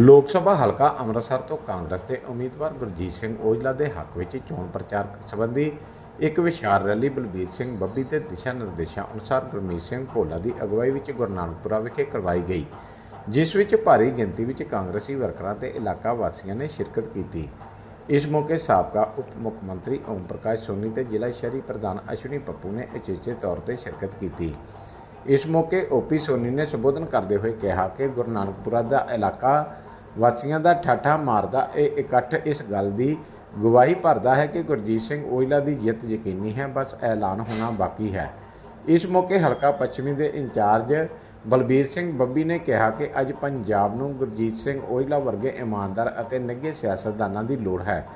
ਲੋਕ ਸਭਾ ਹਲਕਾ ਅੰਮ੍ਰਿਤਸਰ ਤੋਂ ਕਾਂਗਰਸ ਦੇ ਉਮੀਦਵਾਰ ਗੁਰਜੀਤ ਸਿੰਘ ਔਜਲਾ ਦੇ ਹੱਕ ਵਿੱਚ ਚੋਣ ਪ੍ਰਚਾਰ ਸੰਬੰਧੀ ਇੱਕ ਵਿਸ਼ਾਲ ਰੈਲੀ ਬਲਬੀਰ ਸਿੰਘ ਬੱਬੀ ਦੇ ਦਿਸ਼ਾ ਨਿਰਦੇਸ਼ਾਂ ਅਨੁਸਾਰ ਗੁਰਮੀਤ ਸਿੰਘ ਭੋਲਾ ਦੀ ਅਗਵਾਈ ਵਿੱਚ ਗੁਰੂ ਨਾਨਕਪੁਰਾ ਵਿਖੇ ਕਰਵਾਈ ਗਈ, ਜਿਸ ਵਿੱਚ ਭਾਰੀ ਗਿਣਤੀ ਵਿੱਚ ਕਾਂਗਰਸੀ ਵਰਕਰਾਂ ਤੇ ਇਲਾਕਾ ਵਾਸੀਆਂ ਨੇ ਸ਼ਿਰਕਤ ਕੀਤੀ। ਇਸ ਮੌਕੇ ਸਾਬਕਾ ਉਪ ਮੁੱਖ ਮੰਤਰੀ ਓਮ ਪ੍ਰਕਾਸ਼ ਸੋਨੀ ਤੇ ਜ਼ਿਲ੍ਹਾ ਸ਼ਹਿਰੀ ਪ੍ਰਧਾਨ ਅਸ਼ਵਨੀ ਪੱਪੂ ਨੇ ਅਚੇਚੇ ਤੌਰ ਤੇ ਸ਼ਿਰਕਤ ਕੀਤੀ। ਇਸ ਮੌਕੇ ਓਪੀ ਸੋਨੀ ਨੇ ਸੰਬੋਧਨ ਕਰਦੇ ਹੋਏ ਕਿਹਾ ਕਿ ਗੁਰੂ ਨਾਨਕਪੁਰਾ ਦਾ ਇਲਾਕਾ ਵਾਸੀਆਂ ਦਾ ਠਾਠਾ ਮਾਰਦਾ, ਇਹ ਇਕੱਠ ਇਸ ਗੱਲ ਦੀ ਗਵਾਹੀ ਭਰਦਾ ਹੈ ਕਿ ਗੁਰਜੀਤ ਸਿੰਘ ਓਇਲਾ ਦੀ ਜਿੱਤ ਯਕੀਨੀ ਹੈ, ਬਸ ਐਲਾਨ ਹੋਣਾ ਬਾਕੀ ਹੈ। ਇਸ ਮੌਕੇ ਹਲਕਾ ਪੱਛਮੀ ਦੇ ਇੰਚਾਰਜ ਬਲਬੀਰ ਸਿੰਘ ਬੱਬੀ ਨੇ ਕਿਹਾ ਕਿ ਅੱਜ ਪੰਜਾਬ ਨੂੰ ਗੁਰਜੀਤ ਸਿੰਘ ਓਇਲਾ ਵਰਗੇ ਇਮਾਨਦਾਰ ਅਤੇ ਨਿੱਘੇ ਸਿਆਸਤਦਾਨਾਂ ਦੀ ਲੋੜ ਹੈ,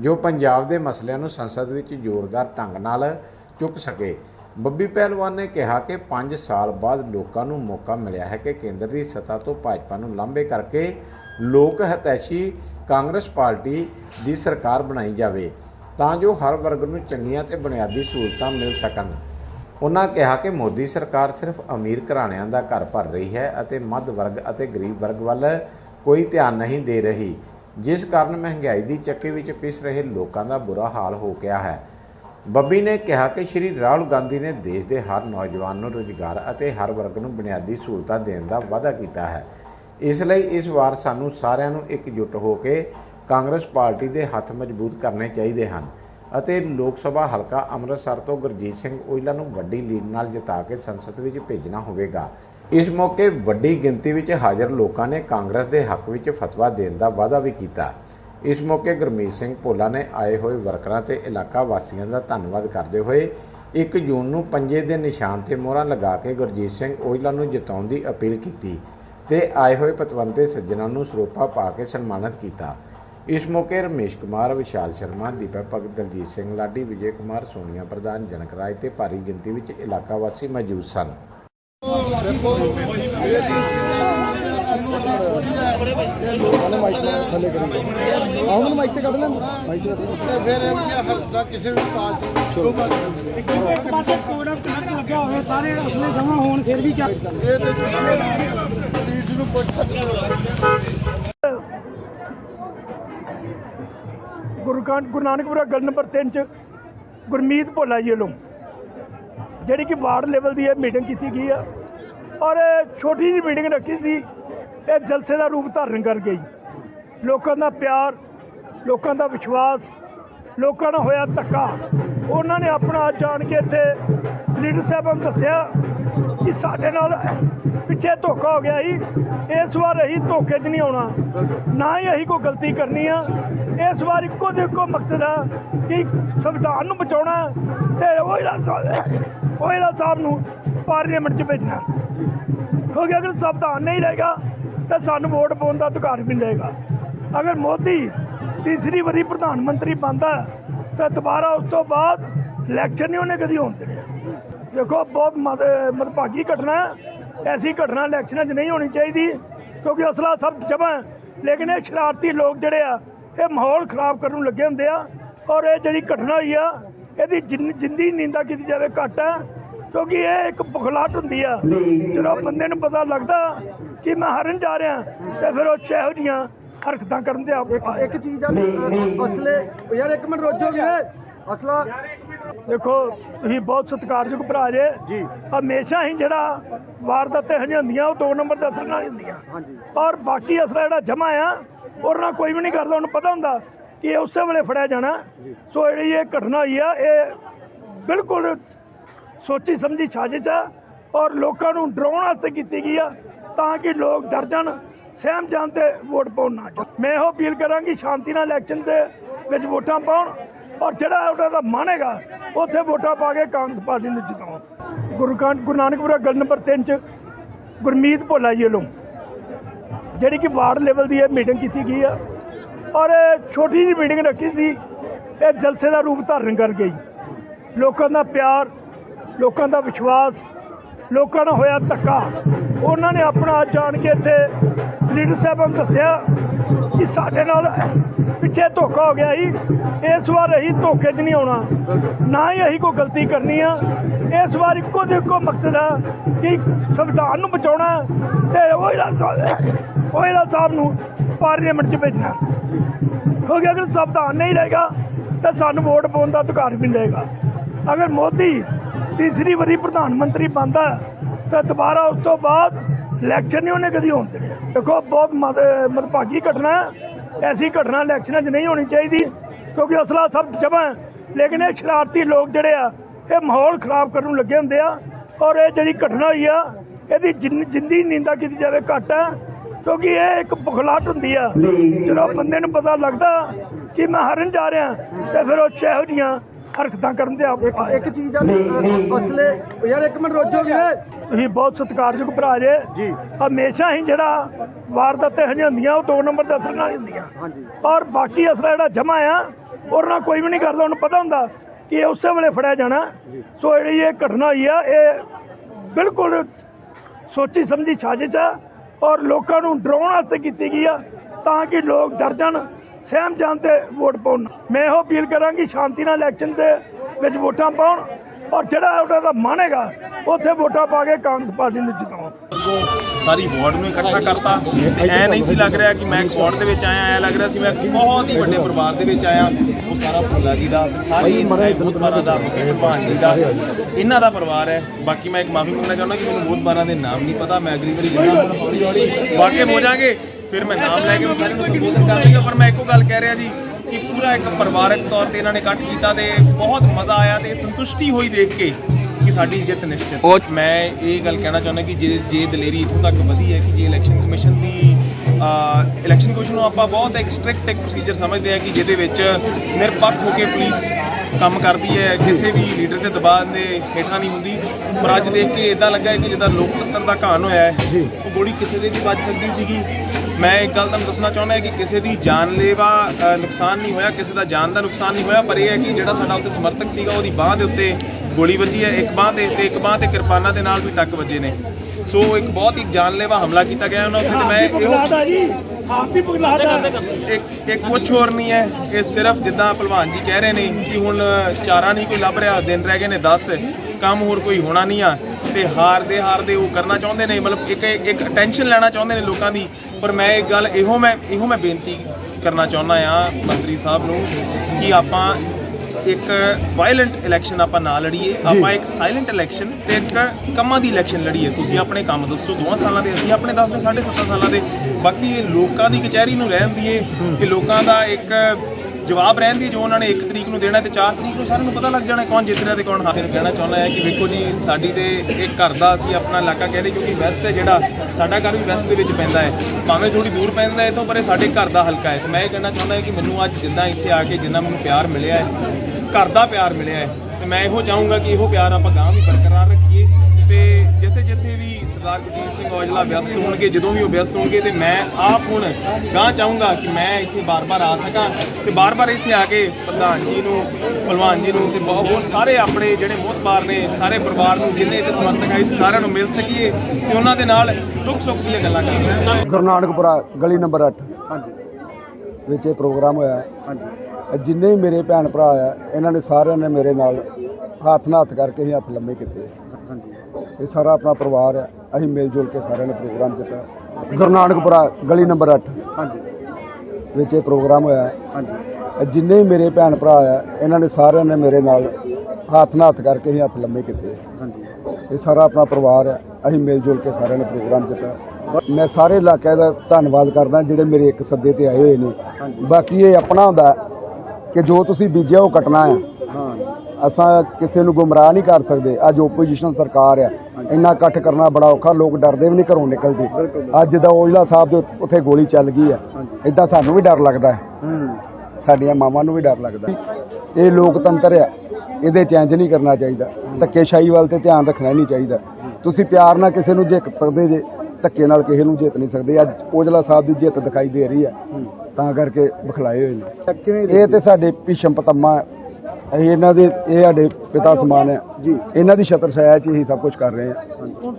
ਜੋ ਪੰਜਾਬ ਦੇ ਮਸਲਿਆਂ ਨੂੰ ਸੰਸਦ ਵਿੱਚ ਜ਼ੋਰਦਾਰ ਢੰਗ ਨਾਲ ਚੁੱਕ ਸਕੇ। ਬੱਬੀ ਪਹਿਲਵਾਨ ਨੇ ਕਿਹਾ ਕਿ 5 ਸਾਲ ਬਾਅਦ ਲੋਕਾਂ ਨੂੰ ਮੌਕਾ ਮਿਲਿਆ ਹੈ ਕਿ ਕੇਂਦਰ ਦੀ ਸੱਤਾ ਤੋਂ ਭਾਜਪਾ ਨੂੰ ਲਾਂਭੇ ਕਰਕੇ ਲੋਕ ਹਤੈਸ਼ੀ ਕਾਂਗਰਸ ਪਾਰਟੀ ਦੀ ਸਰਕਾਰ ਬਣਾਈ ਜਾਵੇ, ਤਾਂ ਜੋ ਹਰ ਵਰਗ ਨੂੰ ਚੰਗੀਆਂ ਤੇ ਬੁਨਿਆਦੀ ਸਹੂਲਤਾਂ ਮਿਲ ਸਕਣ। ਉਹਨਾਂ ਕਿਹਾ ਕਿ ਮੋਦੀ ਸਰਕਾਰ ਸਿਰਫ ਅਮੀਰ ਘਰਾਣਿਆਂ ਦਾ ਘਰ ਭਰ ਰਹੀ ਹੈ ਅਤੇ ਮੱਧ ਵਰਗ ਅਤੇ ਗਰੀਬ ਵਰਗ ਵੱਲ ਕੋਈ ਧਿਆਨ ਨਹੀਂ ਦੇ ਰਹੀ, ਜਿਸ ਕਾਰਨ ਮਹਿੰਗਾਈ ਦੀ ਚੱਕੇ ਵਿੱਚ ਪਿਸ ਰਹੇ ਲੋਕਾਂ ਦਾ ਬੁਰਾ ਹਾਲ ਹੋ ਗਿਆ ਹੈ। ਬੱਬੀ ਨੇ ਕਿਹਾ ਕਿ ਸ਼੍ਰੀ ਰਾਹੁਲ ਗਾਂਧੀ ਨੇ ਦੇਸ਼ ਦੇ ਹਰ ਨੌਜਵਾਨ ਨੂੰ ਰੁਜ਼ਗਾਰ ਅਤੇ ਹਰ ਵਰਗ ਨੂੰ ਬੁਨਿਆਦੀ ਸਹੂਲਤਾਂ ਦੇਣ ਦਾ ਵਾਅਦਾ ਕੀਤਾ ਹੈ। ਇਸ ਲਈ ਇਸ ਵਾਰ ਸਾਨੂੰ ਸਾਰਿਆਂ ਨੂੰ ਇਕਜੁੱਟ ਹੋ ਕੇ ਕਾਂਗਰਸ ਪਾਰਟੀ ਦੇ ਹੱਥ ਮਜ਼ਬੂਤ ਕਰਨੇ ਚਾਹੀਦੇ ਹਨ ਅਤੇ ਲੋਕ ਸਭਾ ਹਲਕਾ ਅੰਮ੍ਰਿਤਸਰ ਤੋਂ ਗੁਰਜੀਤ ਸਿੰਘ ਓਇਲਾ ਨੂੰ ਵੱਡੀ ਲੀਡ ਨਾਲ ਜਿਤਾ ਕੇ ਸੰਸਦ ਵਿੱਚ ਭੇਜਣਾ ਹੋਵੇਗਾ। ਇਸ ਮੌਕੇ ਵੱਡੀ ਗਿਣਤੀ ਵਿੱਚ ਹਾਜ਼ਰ ਲੋਕਾਂ ਨੇ ਕਾਂਗਰਸ ਦੇ ਹੱਕ ਵਿੱਚ ਫਤਵਾ ਦੇਣ ਦਾ ਵਾਅਦਾ ਵੀ ਕੀਤਾ। ਇਸ ਮੌਕੇ ਗੁਰਮੀਤ ਸਿੰਘ ਭੋਲਾ ਨੇ ਆਏ ਹੋਏ ਵਰਕਰਾਂ ਤੇ ਇਲਾਕਾ ਵਾਸੀਆਂ ਦਾ ਧੰਨਵਾਦ ਕਰਦੇ ਹੋਏ 1 ਜੂਨ ਨੂੰ ਪੰਜੇ ਦੇ ਨਿਸ਼ਾਨ ਤੇ ਮੋਹਰਾਂ ਲਗਾ ਕੇ ਗੁਰਜੀਤ ਸਿੰਘ ਓਇਲਾ ਨੂੰ ਜਿਤਾਉਣ ਦੀ ਅਪੀਲ ਕੀਤੀ। ਤੇ ਆਏ ਹੋਏ ਪਤਵੰਤੇ ਸੱਜਣਾਂ ਨੂੰ ਸਰੋਪਾ ਪਾ ਕੇ ਸਨਮਾਨਿਤ ਕੀਤਾ ਇਸ ਮੌਕੇ ਰਮੇਸ਼ ਕੁਮਾਰ ਵਿਸ਼ਾਲ ਸ਼ਰਮਾ ਦੀਪਕ ਭਗਤ ਦਲਜੀਤ ਸਿੰਘ ਲਾਡੀ ਵਿਜੇ ਕੁਮਾਰ ਸੋਨੀਆ ਪ੍ਰਧਾਨ ਜਨਕ ਰਾਜ ਤੇ ਭਾਰੀ ਗਿਣਤੀ ਵਿੱਚ ਇਲਾਕਾ ਵਾਸੀ ਮੌਜੂਦ ਸਨ ਦੇਖੋ ਇਹ ਉਹਨੇ ਮਾਈਕ ਤੇ ਕੱਢ ਲੈ ਮਾਈਕ ਤੇ ਕੱਢ ਲੈ। ਤੇ ਫਿਰ ਇਹ ਵੀ ਹੱਸਦਾ ਕਿਸੇ ਵੀ ਪਾਰਟੀ ਨੂੰ ਬਸ ਇੱਕ ਪਾਸੇ ਕੋਡ ਆਫ ਕੰਡਕਟ ਲੱਗਿਆ ਹੋਵੇ ਸਾਰੇ ਅਸਲੇ ਜਮਾ ਹੋਣ ਫਿਰ ਵੀ ਚੱਲ ਇਹ ਤੇ ਨੂੰ ਪੁੱਛ ਗੁਰੂ ਕਾਂ ਗੁਰੂ ਨਾਨਕਪੁਰਾ ਗੱਲ ਨੰਬਰ 3 ਚ ਗੁਰਮੀਤ ਭੋਲਾ ਜੀ ਵੱਲੋਂ ਜਿਹੜੀ ਕਿ ਵਾਰਡ ਲੈਵਲ ਦੀ ਇਹ ਮੀਟਿੰਗ ਕੀਤੀ ਗਈ ਆ ਔਰ ਇਹ ਛੋਟੀ ਜਿਹੀ ਮੀਟਿੰਗ ਰੱਖੀ ਸੀ, ਇਹ ਜਲਸੇ ਦਾ ਰੂਪ ਧਾਰਨ ਕਰ ਗਈ। ਲੋਕਾਂ ਦਾ ਪਿਆਰ, ਲੋਕਾਂ ਦਾ ਵਿਸ਼ਵਾਸ, ਲੋਕਾਂ ਨਾਲ ਹੋਇਆ ਧੱਕਾ, ਉਹਨਾਂ ਨੇ ਆਪਣਾ ਜਾਣ ਕੇ ਇੱਥੇ ਲੀਡਰ ਸਾਹਿਬਾਂ ਨੂੰ ਦੱਸਿਆ ਕਿ ਸਾਡੇ ਨਾਲ ਪਿੱਛੇ ਧੋਖਾ ਹੋ ਗਿਆ ਸੀ। ਇਸ ਵਾਰ ਅਸੀਂ ਧੋਖੇ 'ਚ ਨਹੀਂ ਆਉਣਾ। ਨਾ ਹੀ ਅਸੀਂ ਕੋਈ ਗਲਤੀ ਕਰਨੀ ਆ। ਇਸ ਵਾਰ ਇੱਕੋ ਤੇ ਇੱਕੋ ਮਕਸਦ ਆ ਕਿ ਸੰਵਿਧਾਨ ਨੂੰ ਬਚਾਉਣਾ ਤੇ ਉਹਲਾ ਸਾਹਿਬ ਉਹਲਾ ਸਾਹਿਬ ਨੂੰ ਪਾਰਲੀਮੈਂਟ 'ਚ ਭੇਜਣਾ। ਕਿਉਂਕਿ ਅਗਰ ਸੰਵਿਧਾਨ ਨਹੀਂ ਰਹੇਗਾ ਤਾਂ ਸਾਨੂੰ ਵੋਟ ਪਾਉਣ ਦਾ ਅਧਿਕਾਰ ਵੀ ਰਹੇਗਾ। ਅਗਰ ਮੋਦੀ ਤੀਸਰੀ ਵਾਰੀ ਪ੍ਰਧਾਨ ਮੰਤਰੀ ਬਣਦਾ ਤਾਂ ਦੁਬਾਰਾ ਉਸ ਤੋਂ ਬਾਅਦ ਇਲੈਕਸ਼ਨ ਨਹੀਂ ਉਹਨੇ ਕਦੀ ਹੋਣ ਦੇਣੇ ਦੇਖੋ, ਬਹੁਤ ਮਦ- ਮਦਭਾਗੀ ਘਟਨਾ ਹੈ। ਐਸੀ ਘਟਨਾ ਇਲੈਕਸ਼ਨਾਂ 'ਚ ਨਹੀਂ ਹੋਣੀ ਚਾਹੀਦੀ, ਕਿਉਂਕਿ ਅਸਲਾ ਸਭ ਜਮ੍ਹਾਂ ਲੇਕਿਨ ਇਹ ਸ਼ਰਾਰਤੀ ਲੋਕ ਜਿਹੜੇ ਆ, ਇਹ ਮਾਹੌਲ ਖਰਾਬ ਕਰਨ ਨੂੰ ਲੱਗੇ ਹੁੰਦੇ ਆ ਔਰ ਇਹ ਜਿਹੜੀ ਘਟਨਾ ਹੋਈ ਆ, ਇਹਦੀ ਜਿੰਨ- ਜਿੰਦੀ ਨਿੰਦਾ ਕੀਤੀ ਜਾਵੇ ਘੱਟ ਹੈ, ਕਿਉਂਕਿ ਇਹ ਇੱਕ ਬੁਖਲਾਟ ਹੁੰਦੀ ਆ। ਜਦੋਂ ਬੰਦੇ ਨੂੰ ਪਤਾ ਲੱਗਦਾ ਕਿ ਮੈਂ ਹਰਨ ਜਾ ਰਿਹਾ, ਤੇ ਫਿਰ ਉਹ ਇਹੋ ਜਿਹੀਆਂ ਹਰਕਤਾਂ ਕਰਨ ਦੇ ਆਪ ਇੱਕ ਚੀਜ਼ ਆ ਅਸਲੇ ਯਾਰ ਇੱਕ ਮਿੰਟ ਰੋਜੋ ਵੀਰੇ। ਅਸਲਾ ਦੇਖੋ ਤੁਸੀਂ ਬਹੁਤ ਸਤਿਕਾਰਯੋਗ ਭਰਾ ਜੇ। ਜੀ। ਹਮੇਸ਼ਾ ਹੀ ਜਿਹੜਾ ਵਾਰਦਾਤਾਂ ਹੁੰਦੀਆਂ ਉਹ ਦੋ ਨੰਬਰ ਦੇ ਅਸਰ ਨਾਲ ਹੀ ਹੁੰਦੀਆਂ। ਹਾਂਜੀ। ਔਰ ਬਾਕੀ ਅਸਰ ਜਿਹੜਾ ਜਮਾ ਆ ਉਹਦੇ ਨਾਲ ਕੋਈ ਵੀ ਨਹੀਂ ਕਰਦਾ ਉਹਨੂੰ ਪਤਾ ਹੁੰਦਾ ਕਿ ਇਹ ਉਸੇ ਵੇਲੇ ਫੜਿਆ ਜਾਣਾ। ਸੋ ਜਿਹੜੀ ਇਹ ਘਟਨਾ ਹੋਈ ਆ ਇਹ ਬਿਲਕੁਲ ਸੋਚੀ ਸਮਝੀ ਸਾਜ਼ਿਸ਼ ਆ ਔਰ ਲੋਕਾਂ ਨੂੰ ਡਰਾਉਣ ਵਾਸਤੇ ਕੀਤੀ ਗਈ ਆ ਤਾਂ ਕਿ ਲੋਕ ਡਰ ਜਾਣ ਸਹਿਮ ਜਾਣ ਤੇ ਵੋਟ ਪਾਉਣ ਨਾ ਮੈਂ ਇਹੋ ਅਪੀਲ ਕਰਾਂਗੀ ਸ਼ਾਂਤੀ ਨਾਲ ਇਲੈਕਸ਼ਨ ਦੇ ਵਿੱਚ ਵੋਟਾਂ ਪਾਉਣ ਔਰ ਜਿਹੜਾ ਉਹਨਾਂ ਦਾ ਮਨ ਹੈਗਾ, ਉੱਥੇ ਵੋਟਾਂ ਪਾ ਕੇ ਕਾਂਗਰਸ ਪਾਰਟੀ ਨੂੰ ਜਿਤਾਉਣ ਗੁਰੂ ਗੁਰੂ ਨਾਨਕਪੁਰਾ ਗੱਲ ਨੰਬਰ 3 ਚ ਗੁਰਮੀਤ ਭੋਲਾ ਜੀ ਵੱਲੋਂ ਜਿਹੜੀ ਕਿ ਵਾਰਡ ਲੈਵਲ ਦੀ ਇਹ ਮੀਟਿੰਗ ਕੀਤੀ ਗਈ ਆ ਔਰ ਇਹ ਛੋਟੀ ਜਿਹੀ ਮੀਟਿੰਗ ਰੱਖੀ ਸੀ, ਇਹ ਜਲਸੇ ਦਾ ਰੂਪ ਧਾਰਨ ਕਰ ਗਈ। ਲੋਕਾਂ ਦਾ ਪਿਆਰ, ਲੋਕਾਂ ਦਾ ਵਿਸ਼ਵਾਸ, ਲੋਕਾਂ ਨਾਲ ਹੋਇਆ ਧੱਕਾ, ਉਹਨਾਂ ਨੇ ਆਪਣਾ ਜਾਣ ਕੇ ਇੱਥੇ ਲੀਡਰ ਸਾਹਿਬਾਂ ਨੂੰ ਦੱਸਿਆ ਕਿ ਸਾਡੇ ਨਾਲ ਪਿੱਛੇ ਧੋਖਾ ਹੋ ਗਿਆ ਸੀ। ਇਸ ਵਾਰ ਅਸੀਂ ਧੋਖੇ 'ਚ ਨਹੀਂ ਆਉਣਾ। ਨਾ ਹੀ ਅਸੀਂ ਕੋਈ ਗਲਤੀ ਕਰਨੀ ਆ। ਇਸ ਵਾਰ ਇੱਕੋ ਤੇ ਇੱਕੋ ਮਕਸਦ ਆ ਕਿ ਸੰਵਿਧਾਨ ਨੂੰ ਬਚਾਉਣਾ ਤੇ ਉਹਲਾ ਸਾਹਿਬ ਉਹਲਾ ਸਾਹਿਬ ਨੂੰ ਪਾਰਲੀਮੈਂਟ 'ਚ ਭੇਜਣਾ। ਕਿਉਂਕਿ ਅਗਰ ਸੰਵਿਧਾਨ ਨਹੀਂ ਰਹੇਗਾ ਤਾਂ ਸਾਨੂੰ ਵੋਟ ਪਾਉਣ ਦਾ ਅਧਿਕਾਰ ਵੀ ਨਹੀਂ ਰਹੇਗਾ। ਅਗਰ ਮੋਦੀ ਤੀਸਰੀ ਵਾਰੀ ਪ੍ਰਧਾਨ ਮੰਤਰੀ ਬਣਦਾ ਤਾਂ ਦੁਬਾਰਾ ਉਸ ਤੋਂ ਬਾਅਦ ਇਲੈਕਸ਼ਨ ਨਹੀਂ ਉਹਨੇ ਕਦੀ ਹੋਣ ਦੇਣੇ ਦੇਖੋ, ਬਹੁਤ ਮਦ- ਮੰਦਭਾਗੀ ਘਟਨਾ ਹੈ। ਐਸੀ ਘਟਨਾ ਇਲੈਕਸ਼ਨਾਂ 'ਚ ਨਹੀਂ ਹੋਣੀ ਚਾਹੀਦੀ, ਕਿਉਂਕਿ ਅਸਲਾ ਸਭ ਜਮ੍ਹਾਂ ਲੇਕਿਨ ਇਹ ਸ਼ਰਾਰਤੀ ਲੋਕ ਜਿਹੜੇ ਆ, ਇਹ ਮਾਹੌਲ ਖਰਾਬ ਕਰਨ ਨੂੰ ਲੱਗੇ ਹੁੰਦੇ ਆ ਔਰ ਇਹ ਜਿਹੜੀ ਘਟਨਾ ਹੋਈ ਆ, ਇਹਦੀ ਜਿੰਨ- ਜਿੰਦੀ ਨਿੰਦਾ ਕੀਤੀ ਜਾਵੇ ਘੱਟ ਹੈ, ਕਿਉਂਕਿ ਇਹ ਇੱਕ ਬੁਖਲਾਟ ਹੁੰਦੀ ਆ। ਜਦੋਂ ਬੰਦੇ ਨੂੰ ਪਤਾ ਲੱਗਦਾ ਕਿ ਮੈਂ ਹਰਨ ਜਾ ਰਿਹਾ, ਤੇ ਫਿਰ ਉਹ ਇਹੋ ਜਿਹੀਆਂ ਹਰਕਤਾਂ ਕਰਨ ਦੇ ਆਪ। ਇੱਕ ਚੀਜ਼ ਆ ਅਸਲੇ ਯਾਰ ਇੱਕ ਮਿੰਟ ਰੋਜੋ ਵੀਰੇ। ਤੁਸੀਂ ਬਹੁਤ ਸਤਿਕਾਰਯੋਗ ਭਰਾ ਜੇ। ਜੀ। ਹਮੇਸ਼ਾ ਹੀ ਜਿਹੜਾ ਵਾਰਦਾਤਾਂ ਹੁੰਦੀਆਂ ਉਹ ਦੋ ਨੰਬਰ ਦੇ ਅਸਰ ਨਾਲ ਹੀ ਹੁੰਦੀਆਂ। ਹਾਂਜੀ। ਔਰ ਬਾਕੀ ਅਸਲਾ ਜਿਹੜਾ ਜਮਾ ਆ ਉਹਦੇ ਨਾਲ ਕੋਈ ਵੀ ਨਹੀਂ ਕਰਦਾ। ਉਹਨੂੰ ਪਤਾ ਹੁੰਦਾ ਕਿ ਇਹ ਉਸੇ ਵੇਲੇ ਫੜਿਆ ਜਾਣਾ। ਸੋ ਜਿਹੜੀ ਇਹ ਘਟਨਾ ਹੋਈ ਆ ਇਹ ਬਿਲਕੁਲ ਸੋਚੀ ਸਮਝੀ ਸਾਜ਼ਿਸ਼ ਆ। ਔਰ ਲੋਕਾਂ ਨੂੰ ਡਰਾਉਣ ਵਾਸਤੇ ਕੀਤੀ ਗਈ ਆ ਤਾਂ ਕਿ ਲੋਕ ਡਰ ਜਾਣ। ਸਹਿਮ ਜਾਣ ਤੇ ਵੋਟ ਪਾਉਣ। ਮੈਂ ਇਹੋ ਅਪੀਲ ਕਰਾਂਗੀ ਸ਼ਾਂਤੀ ਨਾਲ ਇਲੈਕਸ਼ਨ ਦੇ ਵਿੱਚ ਵੋਟਾਂ ਪਾਉਣ ਔਰ ਜਿਹੜਾ ਉਹਨਾਂ ਦਾ ਮਨ ਹੈਗਾ ਉੱਥੇ ਵੋਟਾਂ ਪਾ ਕੇ ਕਾਂਗਰਸ ਪਾਰਟੀ ਨੂੰ ਜਿਤਾਉਣ। ਸਾਰੀ ਵਾਰਡ ਨੂੰ ਇਕੱਠਾ ਕਰਤਾ। ਤੇ ਐ ਨਹੀਂ ਸੀ ਲੱਗ ਰਿਹਾ ਕਿ ਮੈਂ ਇੱਕ ਵਾਰਡ ਦੇ ਵਿੱਚ ਆਇਆ ਐ ਲੱਗ ਰਿਹਾ ਸੀ ਮੈਂ ਬਹੁਤ ਹੀ ਵੱਡੇ ਪਰਿਵਾਰ ਦੇ ਵਿੱਚ ਆਇਆ। ਉਹ ਸਾਰਾ ਭੁੱਲਾ ਜੀ ਦਾ ਤੇ ਸਾਰੀ ਬੁੱਧਬਾਰਾ ਦਾ ਭਗਵਾਨ ਜੀ ਦਾ ਇਹਨਾਂ ਦਾ ਪਰਿਵਾਰ ਹੈ। ਬਾਕੀ ਮੈਂ ਇੱਕ ਮਾਫੀ ਮੰਗਣਾ ਚਾਹੁੰਦਾ ਕਿ ਮੈਨੂੰ ਬੁੱਧਬਾਰਾ ਦੇ ਨਾਮ ਨਹੀਂ ਪਤਾ। ਮੈਂ ਅਗਲੀ ਵਾਰੀ ਜਿਹੜਾ ਹੁਣ ਹੌਲੀ ਹੌਲੀ ਵਾਕਿਫ ਹੋ ਜਾਾਂਗੇ। ਫਿਰ ਮੈਂ ਨਾਮ ਲੈ ਕੇ ਸਾਰਿਆਂ ਨੂੰ ਸੰਬੋਧਨ ਕਰ ਲਵਾਂਗਾ ਪਰ ਮੈਂ ਇੱਕੋ ਗੱਲ ਕਹਿ ਰਿਹਾ ਜੀ ਕਿ ਪੂਰਾ ਇੱਕ ਪਰਿਵਾਰਕ ਤੌਰ ਤੇ ਇਹਨਾਂ ਨੇ ਇਕੱਠ ਕੀਤਾ ਤੇ ਬਹੁਤ ਮਜ਼ਾ ਆਇਆ ਤੇ ਸੰਤੁਸ਼ਟੀ ਹੋਈ ਦੇਖ ਕੇ ਕਿ ਸਾਡੀ ਜਿੱਤ ਨਿਸ਼ਚਿਤ ਮੈਂ ਇਹ ਗੱਲ ਕਹਿਣਾ ਚਾਹੁੰਦਾ ਕਿ ਜੇ ਜੇ ਦਲੇਰੀ ਇੱਥੋਂ ਤੱਕ ਵਧੀ ਹੈ ਕਿ ਜੇ ਇਲੈਕਸ਼ਨ ਕਮਿਸ਼ਨ ਦੀ ਇਲੈਕਸ਼ਨ ਕਮਿਸ਼ਨ ਨੂੰ ਆਪਾਂ ਬਹੁਤ ਇੱਕ ਸਟ੍ਰਿਕਟ ਇੱਕ ਪ੍ਰੋਸੀਜਰ ਸਮਝਦੇ ਹਾਂ ਕਿ ਜਿਹਦੇ ਵਿੱਚ ਨਿਰਪੱਖ ਹੋ ਕੇ ਪੁਲਿਸ ਕੰਮ ਕਰਦੀ ਹੈ ਕਿਸੇ ਵੀ ਲੀਡਰ ਦੇ ਦਬਾਅ ਦੇ ਹੇਠਾਂ ਨਹੀਂ ਹੁੰਦੀ। ਪਰ ਅੱਜ ਦੇਖ ਕੇ ਇਦਾਂ ਲੱਗਾ ਕਿ ਜਿੱਦਾਂ ਲੋਕਤੰਤਰ ਦਾ ਘਾਣ ਹੋਇਆ ਹੈ ਉਹ ਗੋਲੀ ਕਿਸੇ ਦੇ ਵੀ ਵੱਜ ਸਕਦੀ ਸੀਗੀ। ਮੈਂ ਇੱਕ ਗੱਲ ਤੁਹਾਨੂੰ ਦੱਸਣਾ ਚਾਹੁੰਦਾ ਹਾਂ ਕਿ ਕਿਸੇ ਦੀ ਜਾਨਲੇਵਾ ਨੁਕਸਾਨ ਨਹੀਂ ਹੋਇਆ ਕਿਸੇ ਦਾ ਜਾਨ ਦਾ ਨੁਕਸਾਨ ਨਹੀਂ ਹੋਇਆ ਪਰ ਇਹ ਹੈ ਕਿ ਜਿਹੜਾ ਸਾਡਾ ਉੱਥੇ ਸਮਰਥਕ ਸੀਗਾ ਉਹਦੀ ਬਾਹ ਦੇ ਉੱਤੇ ਗੋਲੀ ਵੱਜੀ ਹੈ ਇੱਕ ਬਾਹ ਤੇ ਤੇ ਇੱਕ ਬਾਹ ਤੇ ਕਿਰਪਾਨਾਂ ਦੇ ਨਾਲ ਵੀ ਟੱਕ ਵੱਜੇ ਨੇ। ਸੋ ਇੱਕ ਬਹੁਤ ਹੀ ਜਾਨਲੇਵਾ ਹਮਲਾ ਕੀਤਾ ਗਿਆ ਉਹਨਾਂ ਉੱਤੇ ਤੇ ਮੈਂ ਜੀ ਆਪ ਆ ਇੱਕ ਇੱਕ ਕੁਛ ਹੋਰ ਨਹੀਂ ਹੈ ਇਹ ਸਿਰਫ ਜਿੱਦਾਂ ਭਲਵਾਨ ਜੀ ਕਹਿ ਰਹੇ ਨੇ ਕਿ ਹੁਣ ਚਾਰਾ ਨਹੀਂ ਕੋਈ ਲੱਭ ਰਿਹਾ ਦਿਨ ਰਹਿ ਗਏ ਨੇ 10 ਕੰਮ ਹੋਰ ਕੋਈ ਹੋਣਾ ਨਹੀਂ ਆ ਤੇ ਹਾਰਦੇ ਹਾਰਦੇ ਉਹ ਕਰਨਾ ਚਾਹੁੰਦੇ ਨੇ ਮਤਲਬ ਇੱਕ ਇੱਕ ਅਟੈਂਸ਼ਨ ਲੈਣਾ ਚਾਹੁੰਦੇ ਨੇ ਲੋਕਾਂ ਦੀ ਪਰ ਮੈਂ ਇੱਕ ਗੱਲ ਇਹੋ ਮੈਂ ਇਹੋ ਮੈਂ ਬੇਨਤੀ ਕਰਨਾ ਚਾਹੁੰਦਾ ਆ ਮੰਤਰੀ ਸਾਹਿਬ ਨੂੰ ਕਿ ਆਪਾਂ ਇੱਕ ਵਾਇਲੈਂਟ ਇਲੈਕਸ਼ਨ ਆਪਾਂ ਨਾ ਲੜੀਏ। ਆਪਾਂ ਇੱਕ ਸਾਇਲੈਂਟ ਇਲੈਕਸ਼ਨ ਤੇ ਇੱਕ ਕੰਮਾਂ ਦੀ ਇਲੈਕਸ਼ਨ ਲੜੀਏ। ਤੁਸੀਂ ਆਪਣੇ ਕੰਮ ਦੱਸੋ ਦੋਵਾਂ ਸਾਲਾਂ ਦੇ ਅਸੀਂ ਆਪਣੇ ਦੱਸਦੇ ਸਾਢੇ ਸੱਤਾਂ ਸਾਲਾਂ ਦੇ। ਬਾਕੀ ਲੋਕਾਂ ਦੀ ਕਚਹਿਰੀ ਨੂੰ ਰਹਿਣ ਦੀਏ ਕਿ ਲੋਕਾਂ ਦਾ ਇੱਕ ਜਵਾਬ ਰਹਿਣ ਦੀ ਜੋ ਉਹਨਾਂ ਨੇ 1 ਤਰੀਕ ਨੂੰ ਦੇਣਾ ਤੇ 4 ਤਰੀਕ ਨੂੰ ਸਾਰਿਆਂ ਨੂੰ ਪਤਾ ਲੱਗ ਜਾਣਾ ਕੌਣ ਜਿੱਤ ਰਿਹਾ ਤੇ ਕੌਣ ਹਾਰ ਰਿਹਾ। ਕਹਿਣਾ ਚਾਹੁੰਦਾ ਹੈ ਕਿ ਵੇਖੋ ਜੀ ਸਾਡੀ ਤੇ ਇੱਕ ਘਰ ਦਾ ਅਸੀਂ ਆਪਣਾ ਇਲਾਕਾ ਕਹਿ ਰਹੇ ਕਿਉਂਕਿ ਵੈਸਟ ਹੈ ਜਿਹੜਾ ਸਾਡਾ ਘਰ ਵੀ ਵੈਸਟ ਦੇ ਵਿੱਚ ਪੈਂਦਾ ਹੈ। ਭਾਵੇਂ ਥੋੜੀ ਦੂਰ ਪੈਂਦਾ ਹੈ ਇਥੋਂ ਪਰ ਇਹ ਸਾਡੇ ਘਰ ਦਾ ਹਲਕਾ ਹੈ। ਤੇ ਮੈਂ ਇਹ ਕਹਿਣਾ ਚਾਹੁੰਦਾ ਹਾਂ ਕਿ ਮੈਨੂੰ ਅੱਜ ਜਿੱਦਾਂ ਇੱਥੇ ਆ ਕੇ ਜਿੰਨਾ ਮੈਨੂੰ ਪਿਆਰ ਮਿਲਿਆ ਹੈ ਘਰ ਦਾ ਪਿਆਰ ਮਿਲਿਆ ਹੈ ਤੇ ਮੈਂ ਇਹੋ ਚਾਹੂੰਗਾ ਕਿ ਇਹੋ ਪਿਆਰ ਆਪਾਂ ਗਾਂ ਵੀ ਬਰਕਰਾਰ ਰੱਖੀਏ ਤੇ ਜਿੱਥੇ ਜਿੱਥੇ ਵੀ ਸਰਦਾਰ ਗੁਰਜੀਤ ਸਿੰਘ ਔਜਲਾ ਵਿਅਸਤ ਹੋਣਗੇ ਜਦੋਂ ਵੀ ਉਹ ਵਿਅਸਤ ਹੋਣਗੇ ਤੇ ਮੈਂ ਆਪ ਹੁਣ ਗਾਂ ਚਾਹੂੰਗਾ ਕਿ ਮੈਂ ਇੱਥੇ ਬਾਰ-ਬਾਰ ਆ ਸਕਾਂ ਤੇ ਬਾਰ-ਬਾਰ ਇੱਥੇ ਆ ਕੇ ਪ੍ਰਧਾਨ ਜੀ ਨੂੰ ਭਲਵਾਨ ਜੀ ਨੂੰ ਤੇ ਬਹੁਤ ਹੋਰ ਸਾਰੇ ਆਪਣੇ ਜਿਹੜੇ ਮੋਹਤਬਾਰ ਨੇ ਸਾਰੇ ਪਰਿਵਾਰ ਨੂੰ ਜਿੰਨੇ ਇੱਥੇ ਸਮਰਥਕ ਆਏ ਸਾਰਿਆਂ ਨੂੰ ਮਿਲ ਸਕੀਏ ਤੇ ਉਹਨਾਂ ਦੇ ਨਾਲ ਦੁੱਖ ਸੁੱਖ ਦੀਆਂ ਗੱਲਾਂ ਕਰ ਸਕੀਏ ਗੁਰੂ ਨਾਨਕਪੁਰਾ ਗਲੀ ਨੰਬਰ 8 ਹਾਂਜੀ। ਵਿੱਚ ਇਹ ਪ੍ਰੋਗਰਾਮ ਹੋਇਆ ਹਾਂਜੀ। ਜਿੰਨੇ ਵੀ ਮੇਰੇ ਭੈਣ ਭਰਾ ਆ ਇਹਨਾਂ ਨੇ ਸਾਰਿਆਂ ਨੇ ਮੇਰੇ ਨਾਲ ਹੱਥ ਨਾਲ ਹੱਥ ਕਰਕੇ ਹੀ ਹੱਥ ਲੰਮੇ ਕੀਤੇ। ਹਾਂਜੀ। ਇਹ ਸਾਰਾ ਆਪਣਾ ਪਰਿਵਾਰ ਆ ਅਸੀਂ ਮਿਲ ਜੁਲ ਕੇ ਸਾਰਿਆਂ ਨੇ ਪ੍ਰੋਗਰਾਮ ਕੀਤਾ। ਗੁਰੂ ਨਾਨਕਪੁਰਾ ਗਲੀ ਨੰਬਰ 8 ਹਾਂਜੀ। ਵਿੱਚ ਇਹ ਪ੍ਰੋਗਰਾਮ ਹੋਇਆ। ਹਾਂਜੀ। ਜਿੰਨੇ ਵੀ ਮੇਰੇ ਭੈਣ ਭਰਾ ਆ ਇਹਨਾਂ ਨੇ ਸਾਰਿਆਂ ਨੇ ਮੇਰੇ ਨਾਲ ਹੱਥ ਨਾਲ ਹੱਥ ਕਰਕੇ ਹੀ ਹੱਥ ਲੰਮੇ ਕੀਤੇ। ਹਾਂਜੀ। ਇਹ ਸਾਰਾ ਆਪਣਾ ਪਰਿਵਾਰ ਆ ਅਸੀਂ ਮਿਲ ਜੁਲ ਕੇ ਸਾਰਿਆਂ ਨੇ ਪ੍ਰੋਗਰਾਮ ਕੀਤਾ। ਮੈਂ ਸਾਰੇ ਇਲਾਕੇ ਦਾ ਧੰਨਵਾਦ ਕਰਦਾ ਜਿਹੜੇ ਮੇਰੇ ਇੱਕ ਸੱਦੇ ਤੇ ਆਏ ਹੋਏ ਨੇ। ਬਾਕੀ ਇਹ ਆਪਣਾ ਹੁੰਦਾ ਕਿ ਜੋ ਤੁਸੀਂ ਬੀਜਿਆ ਉਹ ਕੱਟਣਾ ਆ। ਅਸਾਂ ਕਿਸੇ ਨੂੰ ਗੁੰਮਰਾਹ ਨਹੀਂ ਕਰ ਸਕਦੇ। ਅੱਜ ਓਪੋਜੀਸ਼ਨ ਸਰਕਾਰ ਆ। ਇੰਨਾ ਇਕੱਠ ਕਰਨਾ ਬੜਾ ਔਖਾ ਲੋਕ ਡਰਦੇ ਵੀ ਨਹੀਂ ਘਰੋਂ ਨਿਕਲਦੇ। ਅੱਜ ਦਾ ਔਜਲਾ ਸਾਹਿਬ ਦੇ ਉੱਥੇ ਗੋਲੀ ਚੱਲ ਗਈ ਆ। ਇਦਾਂ ਸਾਨੂੰ ਵੀ ਡਰ ਲੱਗਦਾ। ਹੈ। ਸਾਡੀਆਂ ਮਾਵਾਂ ਨੂੰ ਵੀ ਡਰ ਲੱਗਦਾ। ਇਹ ਲੋਕਤੰਤਰ ਆ। ਇਹਦੇ ਚੇਂਜ ਨਹੀਂ ਕਰਨਾ ਚਾਹੀਦਾ। ਧੱਕੇਸ਼ਾਹੀ ਵੱਲ ਤੇ ਧਿਆਨ ਰੱਖਣਾ ਨਹੀਂ ਚਾਹੀਦਾ। ਤੁਸੀਂ ਪਿਆਰ ਨਾਲ ਕਿਸੇ ਨੂੰ ਜਿੱਤ ਸਕਦੇ ਜੇ ਧੱਕੇ ਨਾਲ ਕਿਸੇ ਨੂੰ ਜਿੱਤ ਨਹੀਂ ਸਕਦੇ। ਅੱਜ ਔਜਲਾ ਸਾਹਿਬ ਦੀ ਜਿੱਤ ਦਿਖਾਈ ਦੇ ਰਹੀ ਆ। ਤਾਂ ਕਰਕੇ ਬਖਲਾਏ ਹੋਏ ਨੇ। ਇਹ ਤੇ ਸਾਡੇ ਭੀਸ਼ਮ ਪਤੰਮਾ ਹੈ। ਅਸੀਂ ਇਹਨਾਂ ਦੇ ਇਹ ਸਾਡੇ ਪਿਤਾ ਸਮਾਨ ਹੈ। ਜੀ। ਇਹਨਾਂ ਦੀ ਛਤਰ ਛਾਇਆ 'ਚ ਹੀ ਸਭ ਕੁਝ ਕਰ ਰਹੇ ਹਾਂ।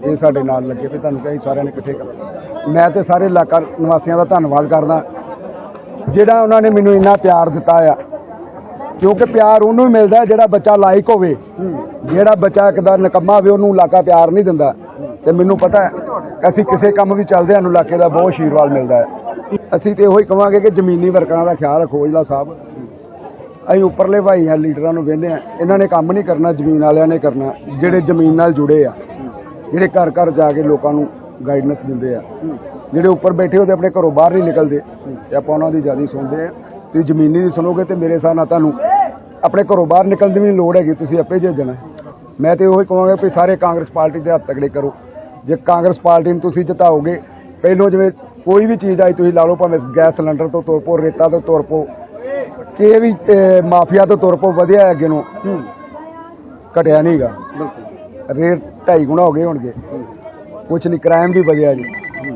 ਇਹ ਸਾਡੇ ਨਾਲ ਲੱਗੇ ਵੀ ਤੁਹਾਨੂੰ ਕਹੀ ਸਾਰਿਆਂ ਨੇ ਇਕੱਠੇ ਕਰ। ਮੈਂ ਤੇ ਸਾਰੇ ਇਲਾਕਾ ਨਿਵਾਸੀਆਂ ਦਾ ਧੰਨਵਾਦ ਕਰਦਾ। ਜਿਹੜਾ ਉਹਨਾਂ ਨੇ ਮੈਨੂੰ ਇੰਨਾ ਪਿਆਰ ਦਿੱਤਾ ਆ ਕਿਉਂਕਿ ਪਿਆਰ ਉਹਨੂੰ ਹੀ ਮਿਲਦਾ ਜਿਹੜਾ ਬੱਚਾ ਲਾਇਕ ਹੋਵੇ। ਜਿਹੜਾ ਬੱਚਾ ਇੱਕਦਾਰ ਨਕਮਾ ਹੋਵੇ ਉਹਨੂੰ ਇਲਾਕਾ ਪਿਆਰ ਨਹੀਂ ਦਿੰਦਾ। ਤੇ ਮੈਨੂੰ ਪਤਾ ਹੈ ਅਸੀਂ ਕਿਸੇ ਕੰਮ ਵੀ ਚੱਲਦੇ ਸਾਨੂੰ ਇਲਾਕੇ ਦਾ ਬਹੁਤ ਆਸ਼ੀਰਵਾਦ ਮਿਲਦਾ ਹੈ। ਅਸੀਂ ਤੇ ਇਹੋ ਹੀ ਕਵਾਂਗੇ ਕਿ ਜ਼ਮੀਨੀ ਵਰਕਰਾਂ ਦਾ ਖਿਆਲ ਰੱਖੋ ਔਜਲਾ ਸਾਹਿਬ। ਅਸੀਂ ਉੱਪਰਲੇ ਭਾਈ ਆ ਲੀਡਰਾਂ ਨੂੰ ਕਹਿੰਦੇ ਆ ਇਹਨਾਂ ਨੇ ਕੰਮ ਨਹੀਂ ਕਰਨਾ, ਜ਼ਮੀਨ ਵਾਲਿਆਂ ਨੇ ਕਰਨਾ, ਜਿਹੜੇ ਜ਼ਮੀਨ ਨਾਲ ਜੁੜੇ ਆ। ਜਿਹੜੇ ਘਰ ਘਰ ਜਾ ਕੇ ਲੋਕਾਂ ਨੂੰ ਗਾਈਡਨੈਂਸ ਦਿੰਦੇ ਆ। ਜਿਹੜੇ ਉੱਪਰ ਬੈਠੇ ਉਹਦੇ ਆਪਣੇ ਘਰੋਂ ਬਾਹਰ ਨਹੀਂ ਨਿਕਲਦੇ, ਤੇ ਆਪਾਂ ਉਹਨਾਂ ਦੀ ਜ਼ਿਆਦਾ ਸੁਣਦੇ ਆ। ਤੁਸੀਂ ਜ਼ਮੀਨੀ ਦੀ ਸੁਣੋਗੇ ਤੇ ਮੇਰੇ ਹਿਸਾਬ ਨਾਲ ਤੁਹਾਨੂੰ ਆਪਣੇ ਘਰੋਂ ਬਾਹਰ ਨਿਕਲਣ ਦੀ ਵੀ ਨਹੀਂ ਲੋੜ ਹੈਗੀ, ਤੁਸੀਂ ਆਪੇ ਜੱਜਣਾ। ਮੈਂ ਤੇ ਉਹੀ ਕਹਾਂਗਾ ਵੀ ਸਾਰੇ ਕਾਂਗਰਸ ਪਾਰਟੀ ਦੇ ਹੱਥ ਤਗੜੇ ਕਰੋ। ਜੇ ਕਾਂਗਰਸ ਪਾਰਟੀ ਨੂੰ ਤੁਸੀਂ ਜਿਤਾਓਗੇ, ਪਹਿਲੋਂ ਜਿਵੇਂ ਕੋਈ ਵੀ ਚੀਜ਼ ਆਈ, ਤੁਸੀਂ ਲਾ ਲਓ ਭਾਵੇਂ ਗੈਸ ਸਿਲੰਡਰ ਤੋਂ ਤੁਰ ਪੋ ਰੇਤਾ ਤੋਂ ਤੁਰ ਪੋ ਕਿ ਇਹ ਵੀ ਮਾਫੀਆ ਤੋਂ ਤੁਰ ਪੋ ਵਧਿਆ ਹੈ। ਅੱਗੇ ਨੂੰ ਘਟਿਆ ਨਹੀਂਗਾ ਰੇਟ ਢਾਈ ਗੁਣਾ ਹੋ ਗਏ ਹੋਣਗੇ। ਕੁਛ ਨਹੀਂ ਕ੍ਰਾਈਮ ਵੀ ਵਧਿਆ ਜੀ।